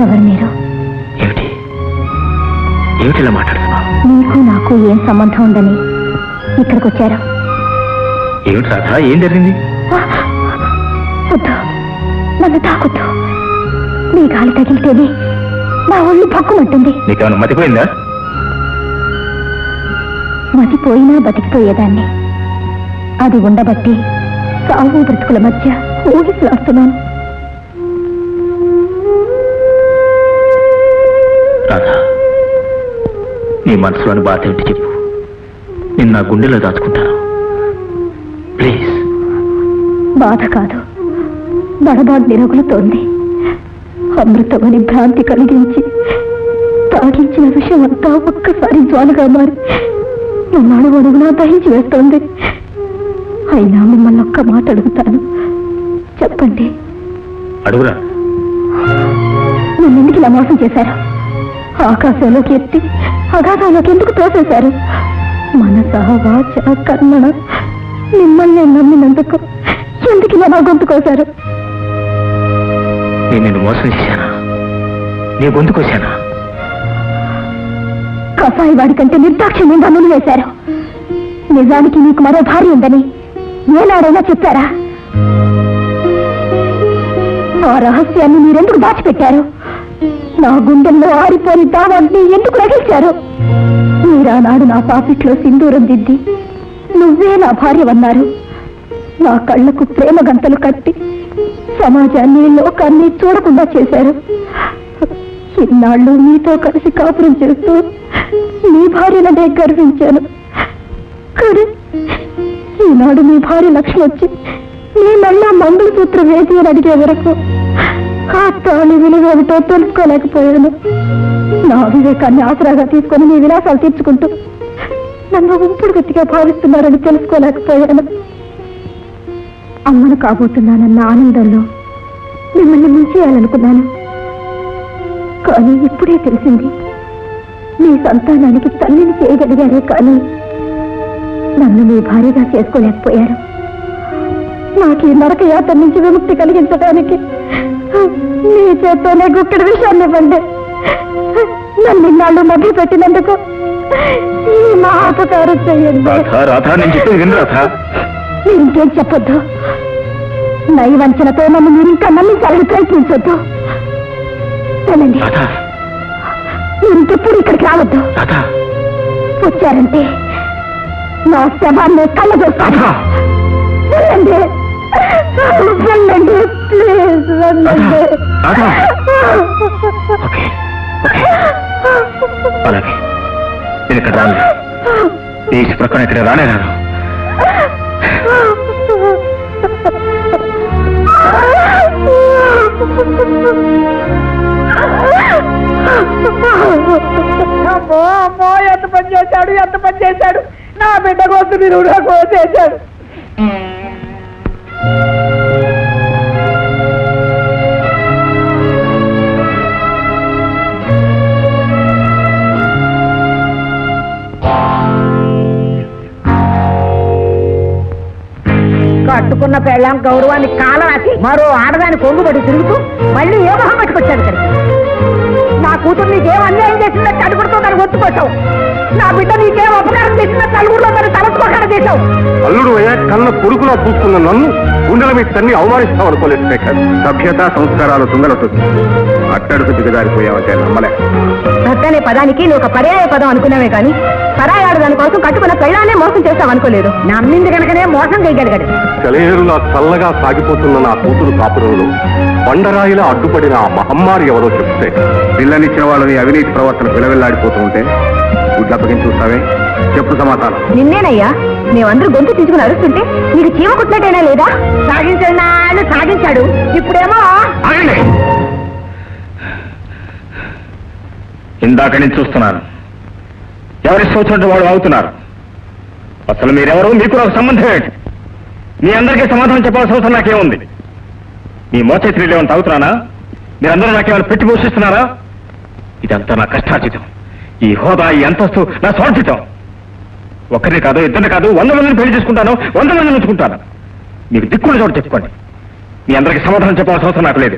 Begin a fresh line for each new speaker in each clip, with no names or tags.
ఎవరు మీరు?
ఏమిటి? మాట్లాడుతున్నావు?
మీకు నాకు ఏం సంబంధం ఉందని ఇక్కడికి వచ్చారు
ఏమిటి రాధా? ఏం జరిగింది?
వద్దు. నన్ను తాకొద్దు. మీ గాలి తగిలితేనే నా ఒళ్ళు పక్కుమంటుంది.
నీకేమైనా మతిపోయిందా?
మతిపోయినా బతికిపోయేదాన్ని. అది ఉండబట్టి సాగు బ్రతుకుల మధ్య ఊగిసలాడుతున్నాను.
నీ మనసులోని బాధ ఏంటి చెప్పు. నేను నా గుండెలో దాచుకుంటాను. ప్లీజ్
బాధ కాదు. బడబాటు నిరగులుతోంది. అమృతమని భ్రాంతి కలిగించి తాగించిన విషయం అంతా ఒక్కసారి జ్వాలగా మారి నన్ను అడుగడుగునా దహించి వేస్తోంది. అయినా మిమ్మల్ని ఒక్క మాట అడుగుతాను. చెప్పండి.
అడుగురా.
నన్ను ఎందుకు ఇలా మోసం చేశారు? ఆకాశంలోకి ఎత్తి అగాధంలోకి ఎందుకు తోసేశారు? మనస వాచ కర్మణ మిమ్మల్ని నమ్మినందుకు ఎందుకు ఇలా నా గొంతు కోశారు
నేను నిన్ను మోసం చేశానా? నీ గొంతుకొచ్చానా
కసాయి వాడి కంటే నిర్దాక్షిణ్యంగా వేశారు. నిజానికి నీకు మరో భార్య ఉందని ఏనాడైనా చెప్పారా? ఆ రహస్యాన్ని మీరెందుకు దాచిపెట్టారు? నా గుండెల్లో ఆరిపోని దావాన్ని ఎందుకు రగిల్చారు? మీరానాడు నా పాపిట్లో సింధూరం దిద్ది నువ్వే నా భార్యవన్నారు. నా కళ్ళకు ప్రేమ గంతలు కట్టి సమాజాన్ని లోకాన్ని చూడకుండా చేశారు. ఇన్నాళ్ళు మీతో కలిసి కాపురం చేస్తూ మీ భార్యననే గర్వించాను. కానీ ఈనాడు మీ భార్య లక్ష్మి వచ్చి మీ మళ్ళా మంగళసూత్రం వేది అని అడిగే వరకు ఆ తాళి విలువ ఏమిటో తెలుసుకోలేకపోయాను. నా వివేకాన్ని ఆసరాగా తీసుకొని మీ విలాసాలు తీర్చుకుంటూ నన్ను ఉంపుడు గట్టిగా భావిస్తున్నారని తెలుసుకోలేకపోయాను. అమ్మను కాబోతున్నానన్న ఆనందంలో మిమ్మల్ని ముంచేయాలనుకున్నాను. కానీ ఇప్పుడే తెలిసింది మీ సంతానానికి తల్లిని చేయగలిగారే కానీ నన్ను మీ భార్యగా చేసుకోలేకపోయారు. నాకు ఈ నరక యాత్ర నుంచి విముక్తి కలిగించడానికి మీ చేత్తోనే గుక్కడి విషయాన్ని ఇవ్వండి. నన్ను ఇన్నాళ్ళు మభ్య పెట్టినందుకు ఈ మహాపకారం చేయండి.
రాధా రాధా నేను చెప్పేది విను రాధా.
మీరు ఇంకేం చెప్పొద్దు. నైవంచనతో నన్ను మీరు ఇంకా నమ్మించాలని ప్రయత్నించొద్దు. వెళ్ళండి
రాధా.
ఇంకెప్పుడు ఇక్కడికి రావద్దు.
రాధా.
వచ్చారంటే నా శవాన్ని కళ్ళ చూస్తాను వెళ్ళండి. వెళ్ళండి ప్లీజ్ వెళ్ళండి
రాధా. ఓకే ఓకే అలాగే. నేను ఇక్కడ రాను. ఈ ప్రక్కన ఇక్కడ రానే రాను.
అమ్మో అమ్మో ఎంత పని చేశాడు ఎంత పని చేశాడు? నా బిడ్డ కోసం మీరు కోసేశాడు కట్టుకున్న పెళ్ళాం గౌరవాన్ని కాలరాసి మరో ఆడదాని కొంగుబడి తిరుగుతూ మళ్ళీ ఏ మొహం పట్టుకొచ్చాడు ఇక్కడికి. నా కూతురు నీకేం అన్యాయం చేసిందో అడుగుడుతో దాన్ని ఒత్తుకొచ్చావు. నా బిడ్డ నీకేం అపకారం చేసిందని నలుగురిలో దాన్ని తలసుకోకుండా చేశావు.
అల్లుడు అయ్యా కన్న కొడుకులా చూస్తున్న నన్ను గుండెల మీద తన్ని అవమానిస్తాం అనుకోలేదు శేఖర్. సభ్యత సంస్కారాలు తుంగలొస్తుంది. అట్టడుకు దిగజారిపోయావంటే నమ్మలే.
భర్త అనే పదానికి నువ్వు ఒక పర్యాయ పదం అనుకున్నావే కానీ పరాయాడు దాని కోసం కట్టుకున్న పెళ్ళానే మోసం చేస్తావు అనుకోలేదు. నమ్మింది కనుకనే మోసం చేయగలిగాడు.
సెలయేరులా చల్లగా సాగిపోతున్న నా కూతురు కాపురంలో బండరాయిలా అడ్డుపడిన ఆ మహమ్మారి ఎవరో చెప్తే పిల్లనిచ్చిన వాళ్ళని అవినీతి ప్రవర్తన పిలవెల్లాడిపోతూ ఉంటే గుడ్లు అప్పగించి చూస్తావే? చెప్పు సమాధానం.
నిన్నేనయ్యా? మేమందరూ గొంతు తీసుకుని అరుస్తుంటే నీకు చీమ కుట్టినట్టయినా లేదా? సాగించాడు సాగించాడు. ఇప్పుడేమో
ఆగండి. ఇందాక నేను చూస్తున్నాను. ఎవరి సూచనట్టు వాళ్ళు అవుతున్నారు అసలు మీరెవరు? మీకు నాకు సంబంధం ఏంటి? మీ అందరికీ సమాధానం చెప్పాల్సిన అవసరం నాకేముంది? మీ మోచేతిలో ఏమైనా తాగుతున్నానా? మీరందరూ నాకేమైనా పెట్టి పోషిస్తున్నారా? ఇదంతా నా కష్టార్జితం. ఈ హోదా ఈ అంతస్తు నా సోర్చితం ఒక్కరిని కాదు ఇద్దరిని కాదు వంద మందిని పెళ్ళి చేసుకుంటాను వంద మందిని ఉంచుకుంటాను. మీకు దిక్కులు చోటు చెప్పుకోండి మీ అందరికి సమాధానం చెప్పాల్సిన అవసరం నాకు లేదు.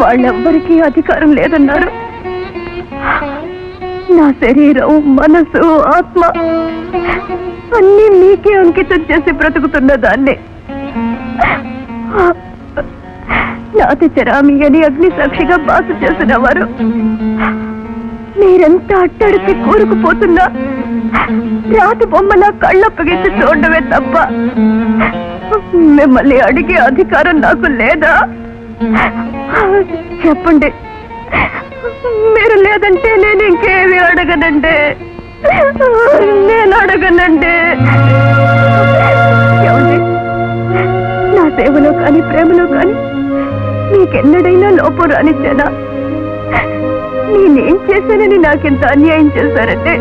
వాళ్ళెవ్వరికీ అధికారం లేదన్నారు. నా శరీరం మనసు ఆత్మ అన్నీ మీకే అంకితం చేసి బ్రతుకుతున్న దాన్ని. నాతి చరామి అని అగ్ని సాక్షిగా బాసు చేసిన వారు మీరెంత అట్టడికి కూరుకుపోతున్నా రాతి బొమ్మలా కళ్ళప్పగించి చూడడమే తప్ప మిమ్మల్ని అడిగే అధికారం నాకు లేదా? చెప్పండి. మీరు లేదంటే నేను ఇంకేమి అడగనండి. నేను అడగనండి. నా సేవలో కానీ ప్రేమలో కానీ మీకెన్నడైనా లోపం రానిచ్చానా నేనేం చేశానని నాకింత అన్యాయం చేశారంటే?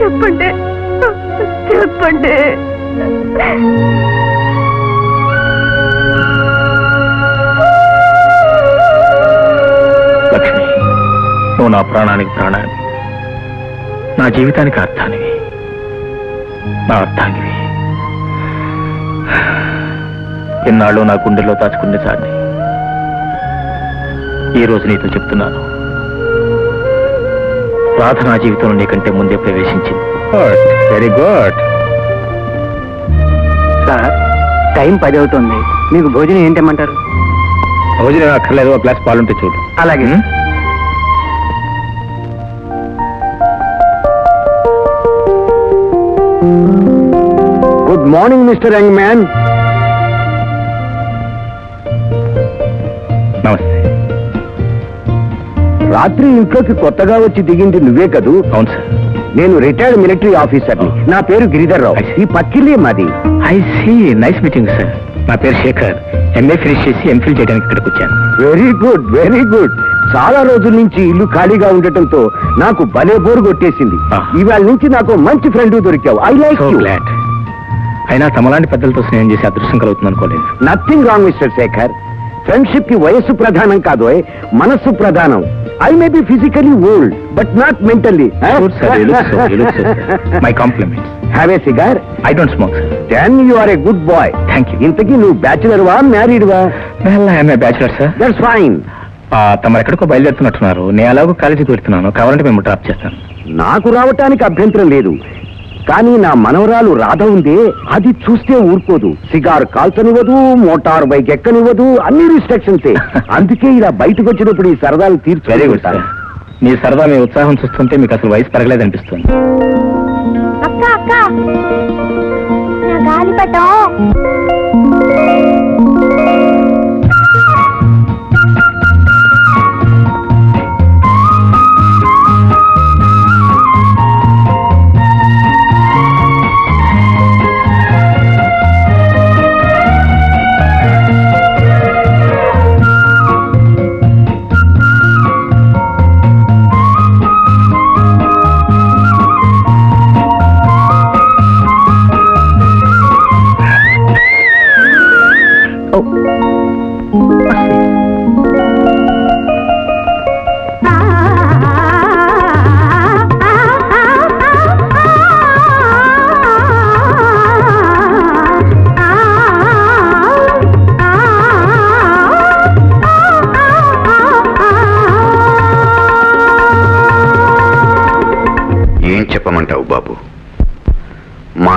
చెప్పండి. చెప్పండి.
నా ప్రాణానికి ప్రాణాన్ని. నా జీవితానికి అర్థానివి నా అర్థానివి ఇన్నాళ్ళు నా గుండెలో దాచుకునే చాన్ని ఈ రోజు నీతో చెప్తున్నాను. రాధ నా జీవితంలో నీకంటే ముందే ప్రవేశించింది. Very good.
సార్ టైం పది అవుతుంది మీకు భోజనం ఏంటమ్మంటారు
భోజనం అక్కర్లేదు ఒక గ్లాస్ పాలుంటే చూడు.
అలాగే. Good morning mister young man
నమస్తే.
రాత్రి ఇంట్లోకి కొత్తగా వచ్చి దిగింది నువ్వే కదూ?
అవును సార్
నేను రిటైర్డ్ మిలిటరీ ఆఫీసర్ని. నా పేరు గిరిధర్ రావు. ఈ పక్కిల్లే మాది.
I see nice meeting sir నా పేరు శేఖర్. ఎంఏ ఫినిష్ చేసి ఎంఫిల్ చేయడానికి ఇక్కడికి వచ్చాను.
వెరీ గుడ్ వెరీ గుడ్ చాలా రోజుల నుంచి ఇల్లు ఖాళీగా ఉండటంతో నాకు భలే బోరు కొట్టేసింది. ఇవాళ నుంచి నాకు మంచి ఫ్రెండ్ దొరికావు. ఐ లైక్
గ్లాడ్ అయినా తమలాంటి పెద్దలతో స్నేహం చేసి అదృష్టం కలుగుతుంది అనుకోలేదు.
నథింగ్ రాంగ్ మిస్టర్ శేఖర్ ఫ్రెండ్షిప్కి వయస్సు ప్రధానం కాదు మనస్సు ప్రధానం. I may be physically old but not mentally
my compliments
have a cigar
I don't smoke
then you are a good boy
thank you
ఇంతకీ నువ్వు బ్యాచులర్ వా మ్యారీడ్ వా?
Well I'm a bachelor sir
that's fine
తమరు ఎక్కడికో బయలుదేరుతున్నట్టున్నారు. నేను ఎలాగో కాలేజీకి వెళ్తున్నాను. కావాలంటే మేము డ్రాప్ చేస్తాను.
నాకు రావటానికి అభ్యంతరం లేదు. కానీ నా మనవరాలు రాధ ఉందే అది చూస్తే ఊరుకోదు. సిగార్ కాల్చనివ్వదు మోటార్ బైక్ ఎక్కనివ్వదు అన్ని రిస్ట్రిక్షన్స్ అందుకే ఇలా బయటకు వచ్చినప్పుడు ఈ సరదాలు తీర్చుకుంటాను
మీ సరదా మీ ఉత్సాహం చూస్తుంటే మీకు అసలు వయసు పెరగలేదనిపిస్తుంది.
అక్క. నా గాలిపటం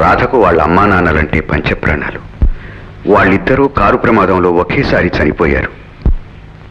రాధకు వాళ్ళ అమ్మా నాన్నలంటే పంచప్రాణాలు. వాళ్ళిద్దరూ కారు ప్రమాదంలో ఒకేసారి చనిపోయారు.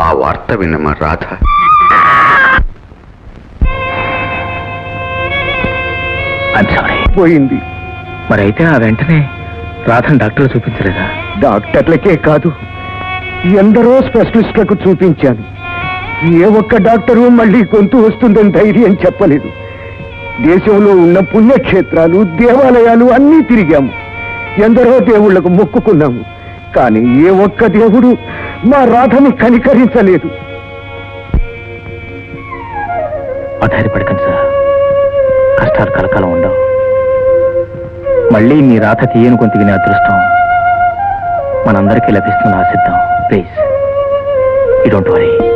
ఆ వార్త విన్న మా రాధ
పోయింది.
మరి అయితే ఆ వెంటనే రాధను డాక్టర్ చూపించలేదా?
డాక్టర్లకే కాదు ఎందరో స్పెషలిస్టులకు చూపించాను. ఏ ఒక్క డాక్టరు మళ్ళీ గొంతు వస్తుందని ధైర్యం చెప్పలేదు. దేశంలో ఉన్న పుణ్యక్షేత్రాలు దేవాలయాలు అన్నీ తిరిగాము. ఎందరో దేవుళ్ళకు మొక్కుకున్నాము. కానీ ఏ ఒక్క దేవుడు మా రాధని కనికరించలేదు.
ఆధారపడకండి సార్. కష్టాలు కలకాలం ఉండవు. మళ్ళీ మీ రాత తీయని కొంత అదృష్టం మనందరికీ లభిస్తున్న ఆశిద్దాం. ప్లీజ్. You don't worry.